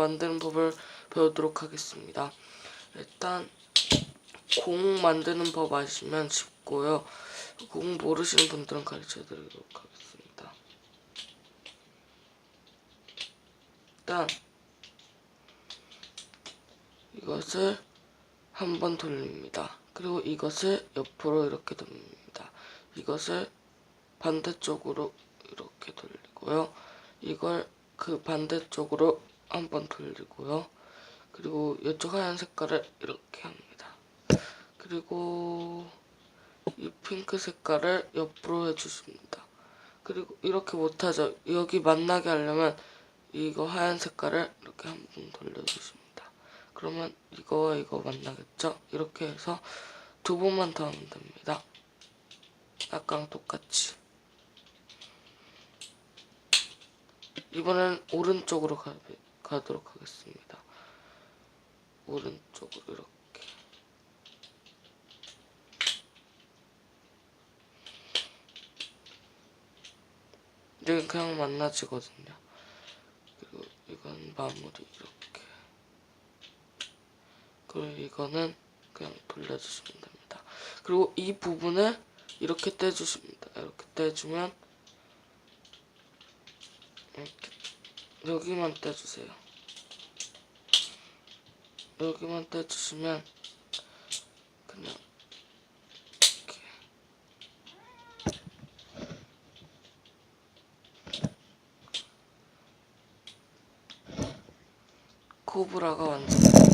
만드는 법을 배우도록 하겠습니다. 일단 공 만드는 법 아시면 쉽고요. 공 모르시는 분들은 가르쳐 드리도록 하겠습니다. 일단 이것을 한번 돌립니다. 그리고 이것을 옆으로 이렇게 돌립니다. 이것을 반대쪽으로 이렇게 돌리고요. 이걸 그 반대쪽으로 한 번 돌리고요. 그리고 이쪽 하얀 색깔을 이렇게 합니다. 그리고 이 핑크 색깔을 옆으로 해주십니다. 그리고 이렇게 못하죠. 여기 만나게 하려면 이거 하얀 색깔을 이렇게 한 번 돌려주십니다. 그러면 이거와 이거 만나겠죠? 이렇게 해서 두 번만 더 하면 됩니다. 아까랑 똑같이. 이번엔 오른쪽으로 가, 가도록 하겠습니다. 오른쪽으로 이렇게. 여기 그냥 만나지거든요. 그리고 이건 마무리 이렇게. 그리고 이거는 그냥 돌려주시면 됩니다. 그리고 이 부분을 이렇게 떼주십니다. 이렇게 떼주면 이렇게 여기만 떼주세요. 여기만 떼주시면 그냥 이렇게 코브라가 완성됩니다.